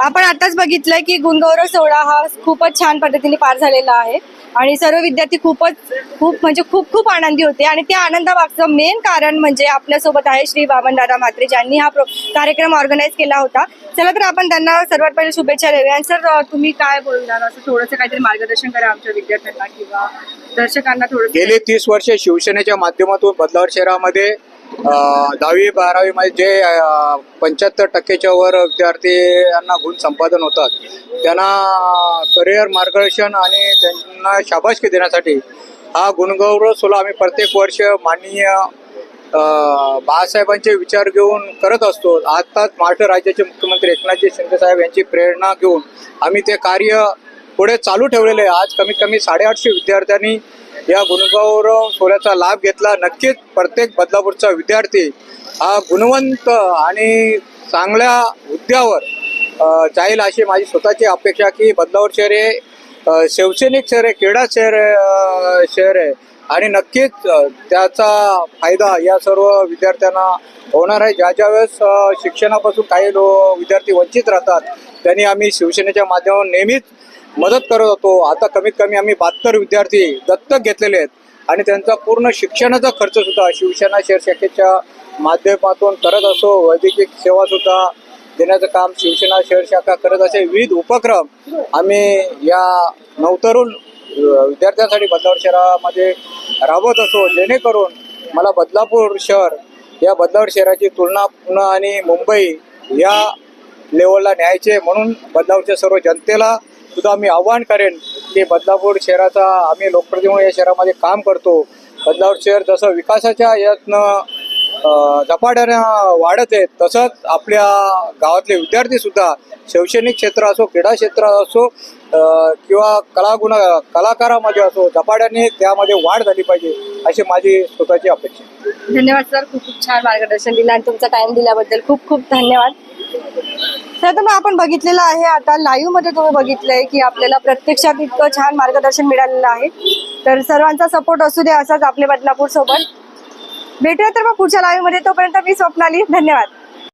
आपण आताच बघितलंय की गुणगौरव सोहळा हा खूपच छान पद्धतीने पार झालेला आहे. आणि सर्व विद्यार्थी खूपच खूप म्हणजे खूप खूप आनंदी होते. आणि त्या आनंदामागचं मेन कारण म्हणजे आपल्यासोबत आहे श्री दादा म्हात्रे ज्यांनी हा कार्यक्रम ऑर्गनाईज केला होता. चला तर आपण त्यांना सर्वात पहिले शुभेच्छा देऊया. आणि सर तुम्ही काय बोलणार असं थोडंसं काहीतरी मार्गदर्शन करा आमच्या विद्यार्थ्यांना किंवा दर्शकांना थोडं गेली तीस वर्ष शिवसेनेच्या माध्यमातून बदलावर शहरामध्ये दहावी बारावीमध्ये जे पंच्याहत्तर टक्केच्या वर विद्यार्थ्यांना गुण संपादन होतात. त्यांना करिअर मार्गदर्शन आणि त्यांना शाबासकी देण्यासाठी हा गुणगौरव सोहळा आम्ही प्रत्येक वर्ष माननीय बाळासाहेबांचे विचार घेऊन करत असतो. आताच महाराष्ट्र राज्याचे मुख्यमंत्री एकनाथजी शिंदे साहेब यांची प्रेरणा घेऊन आम्ही ते कार्य पुढे चालू ठेवलेले आहे. आज कमीत कमी साडेआठशे विद्यार्थ्यांनी या गुणगौरव सोहळ्याचा लाभ घेतला. नक्कीच प्रत्येक बदलापूरचा विद्यार्थी हा गुणवंत आणि चांगल्या हुद्द्यावर जाईल अशी माझी स्वतःची अपेक्षा की बदलापूर शहर हे शैक्षणिक शहर आहे क्रीडा शहर शहर आहे. आणि नक्कीच त्याचा फायदा या सर्व विद्यार्थ्यांना होणार आहे. ज्या ज्या वेळेस शिक्षणापासून काही लो विद्यार्थी वंचित राहतात त्यांनी आम्ही शिवसेनेच्या माध्यमातून नेहमीच मदत करत होतो. आता कमीत कमी आम्ही बहात्तर विद्यार्थी दत्तक घेतलेले आहेत. आणि त्यांचा पूर्ण शिक्षणाचा खर्च सुद्धा शिवसेना शेअर शाखेच्या माध्यमातून करत असो वैद्यकीय सेवा सुद्धा देण्याचं काम शिवसेना शहर शाखा करत असे विविध उपक्रम आम्ही या नवतरुण विद्यार्थ्यांसाठी बदलापूर शहरामध्ये राबवत असो. जेणेकरून मला बदलापूर शहर या बदलापूर शहराची तुलना पुणे आणि मुंबई या लेवलला न्यायचे म्हणून बदलापूरच्या सर्व जनतेला सुद्धा मी आव्हान करेन की बदलापूर शहराचा आम्ही लोकप्रतिनिधी या शहरामध्ये काम करतो. बदलापूर शहर जसं विकासाच्या यातनं झपाट्यानं वाढत आहेत तसंच आपल्या गावातले विद्यार्थीसुद्धा शैक्षणिक क्षेत्र असो क्रीडा क्षेत्र असो किंवा कलागुण कलाकारामध्ये असो झपाट्याने त्यामध्ये वाढ झाली पाहिजे अशी माझी स्वतःची अपेक्षा धन्यवाद सर. खूप खूप छान मार्गदर्शन दिलं आणि तुमचा टाइम दिल्याबद्दल खूप खूप धन्यवाद. तर मग आपण बघितलेलं आहे आता लाईव्हमध्ये तुम्ही बघितलंय की आपल्याला प्रत्यक्षात इतकं छान मार्गदर्शन मिळालेलं आहे. तर सर्वांचा सपोर्ट असू दे असाच आपले बदलापूर सोबत. भेटूया तर मग पुढच्या लाईव्हमध्ये. तोपर्यंत मी स्वप्नाली. धन्यवाद.